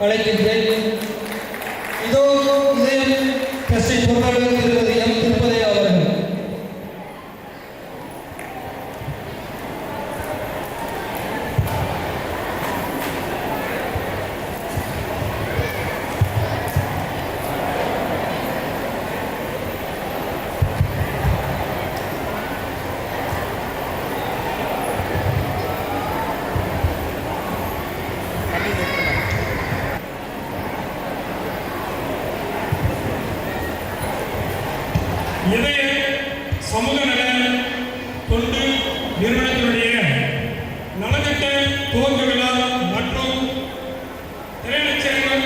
அழைக்கின்றேன் நட்சத்திரங்கள்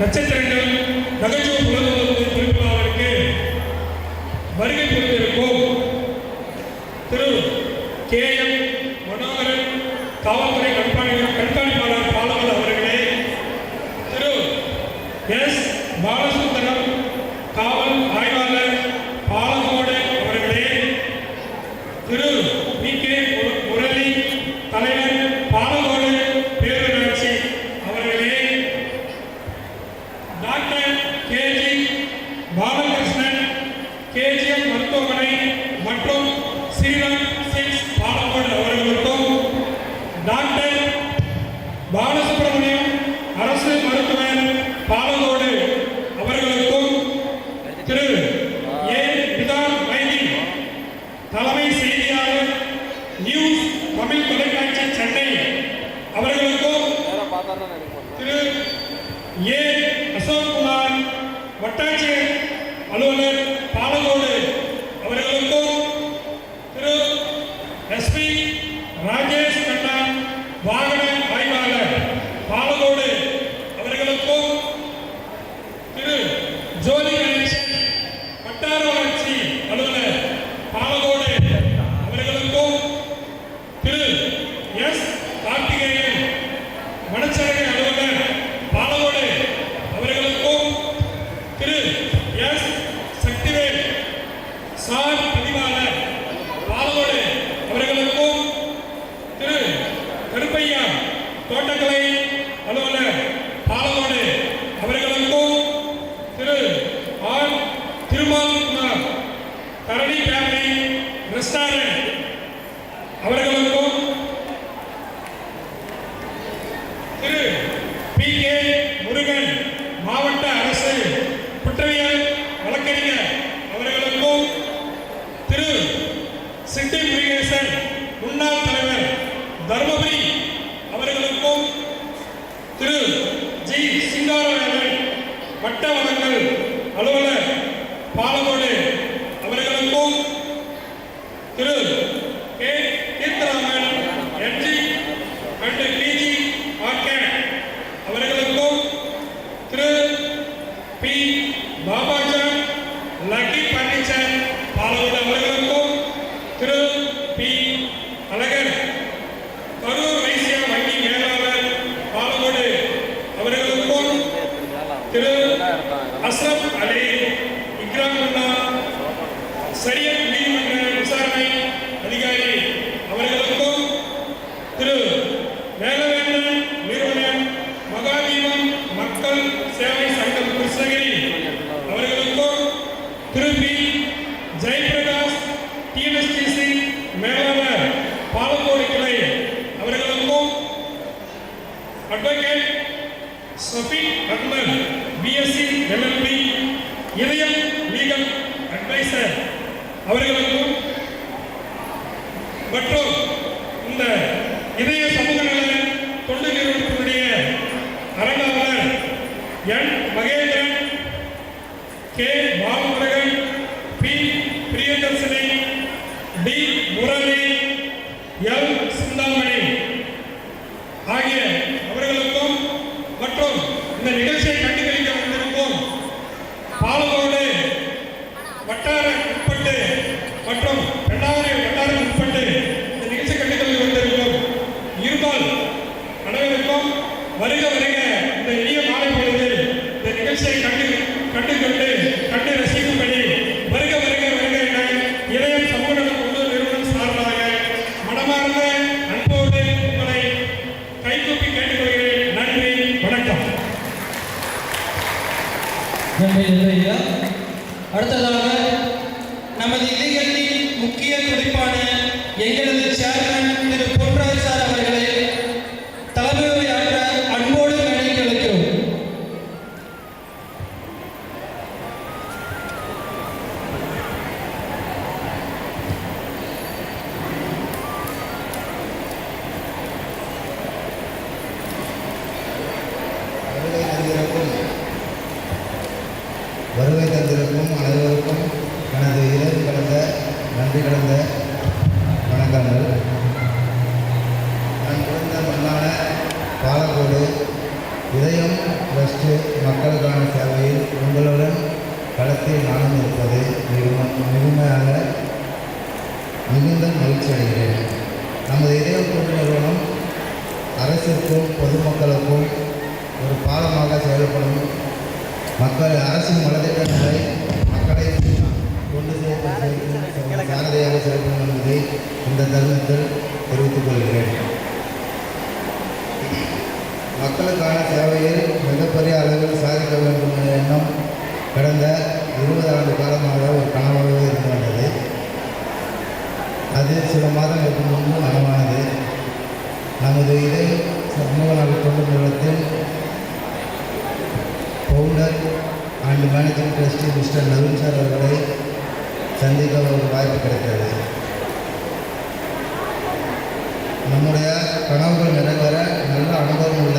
நட்சத்திரங்கள் நகைச்சுவை உலக குறிப்பிட்டவர்களுக்கு வருகை Yes? Sopin Rahman, BSc MLB, இதயம் லீகல் அட்வைசர் அவர்களுக்கும் மற்றும் வருகை அழகாக அனைவருக்கும் எனது இரவு கடந்த நன்றி கடந்த வணக்கங்கள் நான் பிறந்த மண்ணான பாலக்கோடு இதயம் ட்ரஸ்ட் மக்களுக்கான சேவையில் உங்களுடன் களத்தில் நானும் இருப்பது மிகவும் மிகுமையாக மிகுந்த மகிழ்ச்சி அடைகிறேன் நமது இதயம் தொண்டு நிறுவனம் அரசிற்கும் பொதுமக்களுக்கும் ஒரு பாலமாக செயல்படும் மக்கள் அரசின் நலத்திட்டங்களை மக்களை கொண்டு சேர்க்கும் சாரதியாக செயல்படும் என்பதை இந்த தருணத்தில் தெரிவித்துக் கொள்கிறேன் மக்களுக்கான சேவையில் மிகப்பெரிய அளவில் சாதிக்க வேண்டும் என்ற எண்ணம் கடந்த இருபது ஆண்டு காலமாக ஒரு கனவாகவே இருந்து வந்தது. அது சில மாதங்களுக்கு முன்பு நனவானது நமது இதய சமூக நல தொண்டு நிறுவனத்தில் founder and managing trustee mister Naveen sir அவர்களை சந்திக்க ஒரு வாய்ப்பு கிடைத்தது. நம்முடைய கனவுகள் நிறைவேற நல்ல அனுபவம் உள்ள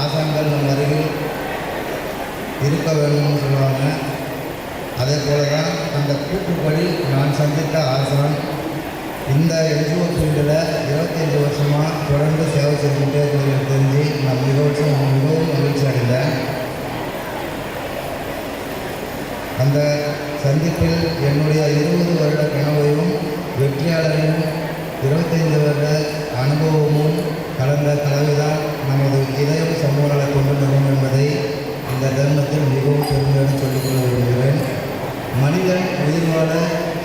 ஆசான்கள் நம் அருகில் இருக்க வேண்டும்னு சொல்லுவாங்க. அதே போல தான் அந்த கூட்டுப்படி நான் சந்தித்த ஆசான் இந்த என்ஜிஓ ஃபீல்டில் இருபத்தஞ்சி வருஷமாக தொடர்ந்து சேவை செஞ்சுட்டே இருக்கிறது தெரிஞ்சு நான் மிகவும் மிகவும் மகிழ்ச்சி அடைந்தேன். அந்த சந்திப்பில் என்னுடைய இருபது வருட கனவையும் வெற்றியாளரின் இருபத்தைந்து வருட அனுபவமும் கலந்த கலவைதான் நமது இதயம் சமூக கொண்டு தொண்டு என்பதை இந்த தர்மத்தில் மிகவும் பெருமையான சொல்லிக்கொள்ள விரும்புகிறேன். மனிதன் உயிர் வாழ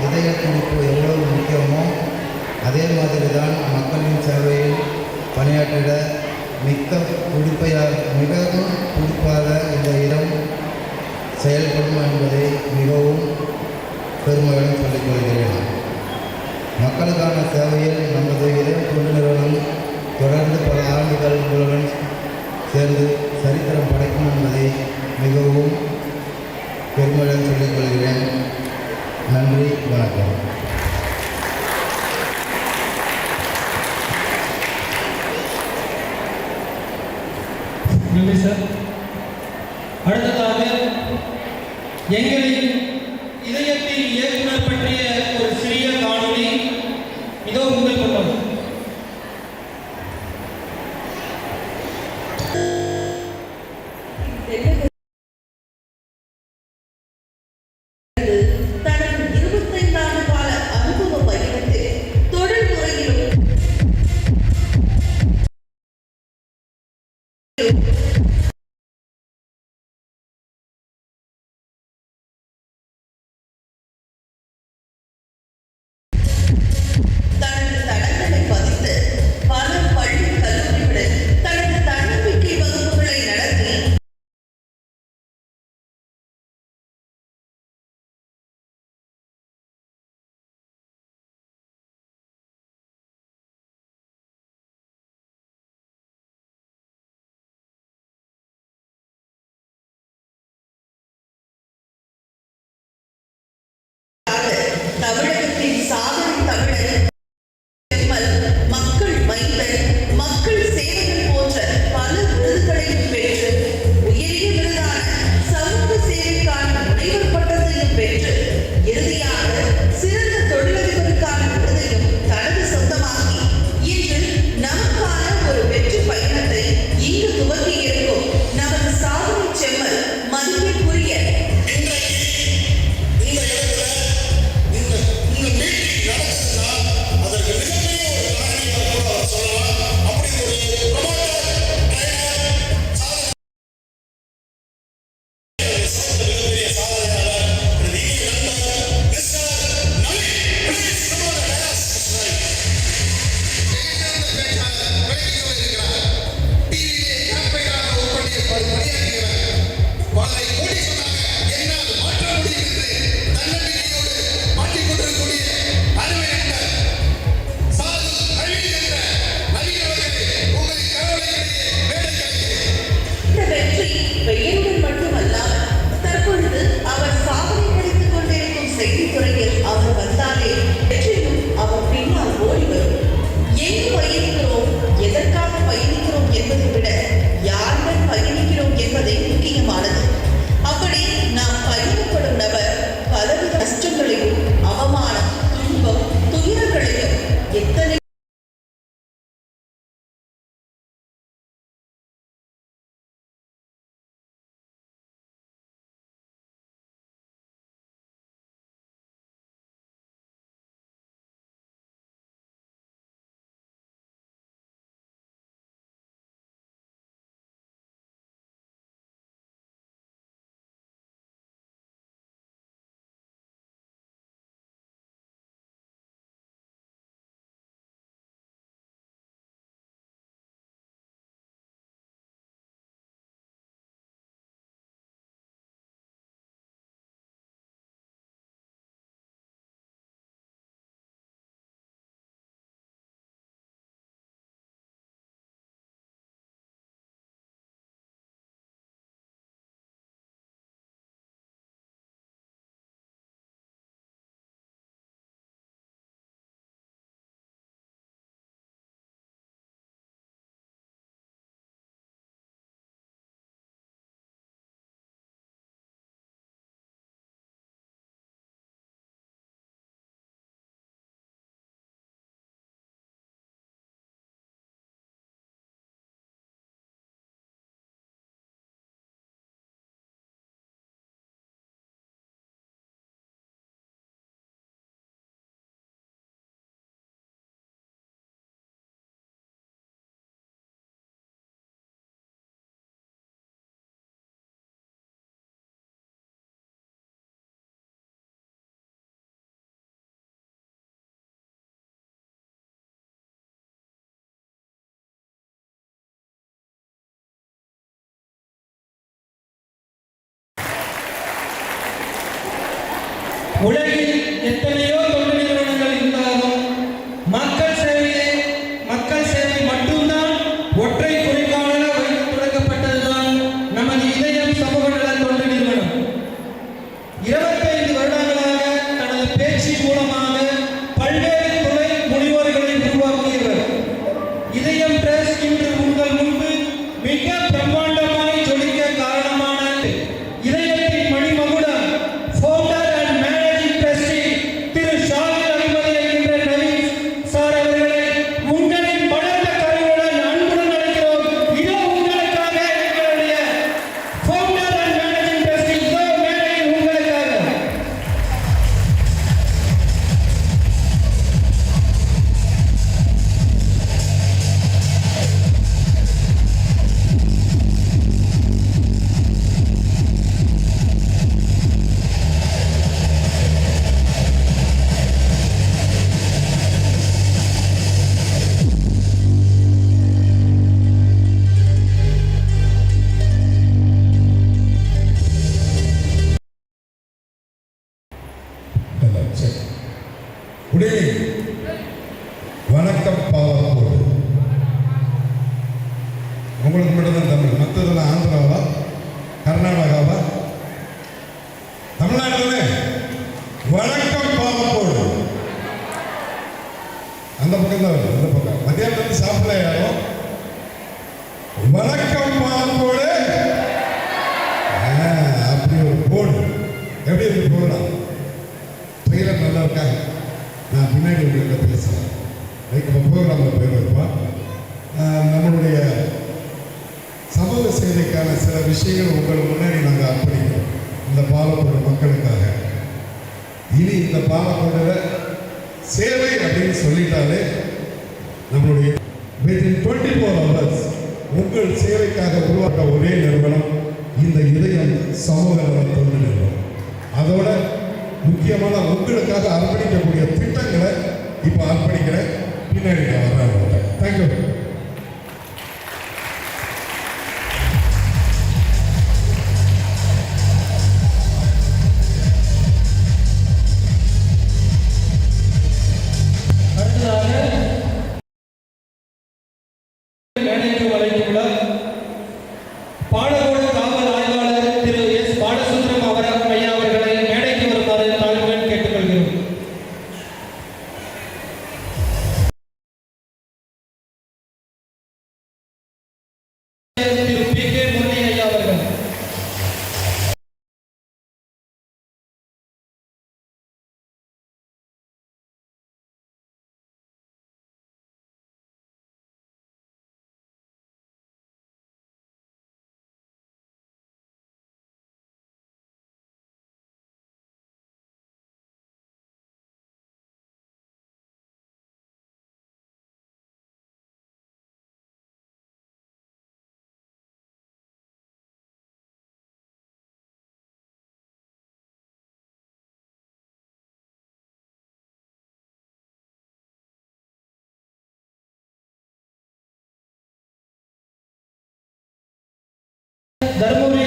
இதய துடிப்பு எவ்வளவு முக்கியமோ அதே மாதிரி தான் மக்களின் சேவையில் பணியாற்றிட மிக்க துடிப்பையாக மிகவும் துடிப்பாக இந்த இடம் செயல்படும் என்பதை மிகவும் பெருமையுடன் சொல்லிக்கொள்கிறேன் மக்களுக்கான சேவையில் நமது இதய தொண்டு நிறுவனம் தொடர்ந்து பல ஆண்டுகள் உங்களுடன் சேர்ந்து சரித்திரம் படைக்கும் என்பதை மிகவும் பெருமையுடன் சொல்லிக் கொள்கிறேன். நன்றி வணக்கம். நன்றி சார். அடுத்ததாக எங்களின் உலகில் எத்தனையோ உங்களுக்கு மட்டும்தான் தமிழ். மற்றதெல்லாம் ஆந்திராவா? கர்நாடகாவா? தமிழ்நாட்டிலே வணக்கம் பாவப்போடு. அந்த பக்கம் தான் வருது அந்த பக்கம். மத்தியானத்துக்கு சாப்பிட யாரும்? வணக்கம் பாவப்போடு. அப்படி ஒரு போடு. எப்படி இருக்கு போடலாம் ட்ரெயிலர் நல்லா இருக்கா நான் பின்னாடி உங்களுக்கு பேசுகிறேன் லைக் நம்ம ப்ரோக்ராமில் போயிருப்போம் நம்மளுடைய சமூக சேவைக்கான சில விஷயங்கள் உங்கள் முன்னாடி நாங்கள் அர்ப்பணிக்கிறோம் இந்த பாலக்கோடு மக்களுக்காக. இனி இந்த பாலக்கோடில் சேவை அப்படின்னு சொல்லிட்டாலே நம்மளுடைய வித்தின் டுவெண்ட்டி ஃபோர் ஹவர்ஸ் உங்கள் சேவைக்காக உருவாக்க ஒரே நிறுவனம் இந்த இதயம் சமூக நல தொண்டு நிறுவனம் அதோட முக்கியமான உங்களுக்காக அர்ப்பணிக்கக்கூடிய திட்டங்களை இப்போ அர்ப்பணிக்கிறேன். பின்னாடி நான் வர்றேன். தேங்க்யூ தருமபுரியை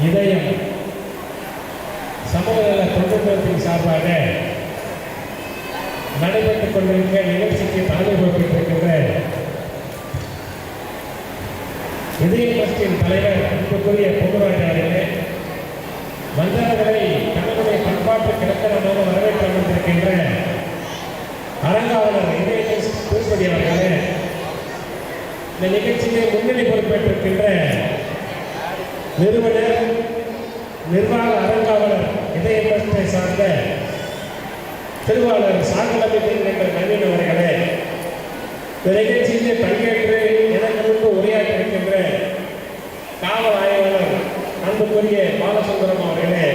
இதயம். சமூக நல தொண்டுத்தின் சார்பாக நடைபெற்றுக் கொண்டிருக்கிற நிகழ்ச்சிக்கு தலைமை பொறுப்பேற்றிருக்கின்ற இதய ட்ரஸ்டின் தலைவர் அன்புக்குரிய பொதுராஜ் வந்தவர்களை தங்களுடைய பண்பாட்டு கிடத்தனமாக வரவேற்று அமர்ந்திருக்கின்ற அரங்காவலர் இதய ட்ரஸ்ட் திருப்பதி அவர்களே இந்த நிகழ்ச்சியை முன்னணி பொறுப்பேற்றிருக்கின்ற நிறுவனர் நிர்வாக அறங்காவலர் இதய சார்ந்த திருவாளர் சாந்தலமித்தின் என்ற நவீன் அவர்களே இந்த நிகழ்ச்சியிலே பங்கேற்று எனக்கு முன்பு உரையாற்றிருக்கின்ற காவல் ஆய்வாளர் அன்புக்குரிய பாலசுந்தரம் அவர்களே.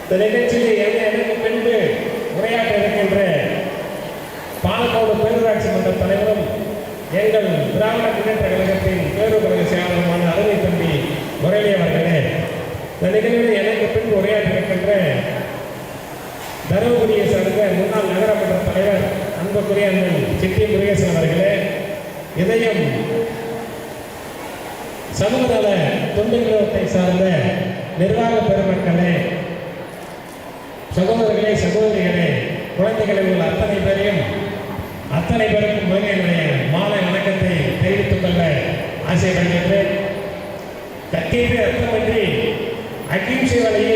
இந்த நிகழ்ச்சியிலே என்ன எனக்கு பின்பு உரையாற்ற இருக்கின்ற பாலக்கோடு பேரூராட்சி மன்ற தலைவரும் எங்கள் திராவிட முன்னேற்ற கழகத்தின் பேரூரக செயலாளருமான அருமை தம்பி முரளி அவர்களே இந்த நிகழ்வில் எனக்கு பின் உரையாற்றிருக்கின்ற தருமபுரியை சார்ந்த முன்னாள் நகரமன்ற தலைவர் அன்புக்குரிய அண்ணன் சிட்டி முருகேசன் அவர்களே இதயம் சமூக நல தொண்டு நிறுவனத்தை சார்ந்த நிர்வாக பெருமக்களே சகோதரர்களே சகோதரிகளே குழந்தைகளை உள்ள அத்தனை பேரையும் அத்தனை பேருக்கும் முதலில் என்னுடைய மாலை வணக்கத்தை தெரிவித்துக் கொள்ள ஆசைப்படுகின்றேன். ಟಿವಿ ಅರ್ಥಮಂತ್ರಿ ಅಖಿಲ್ ಶಿವನಯ್ಯ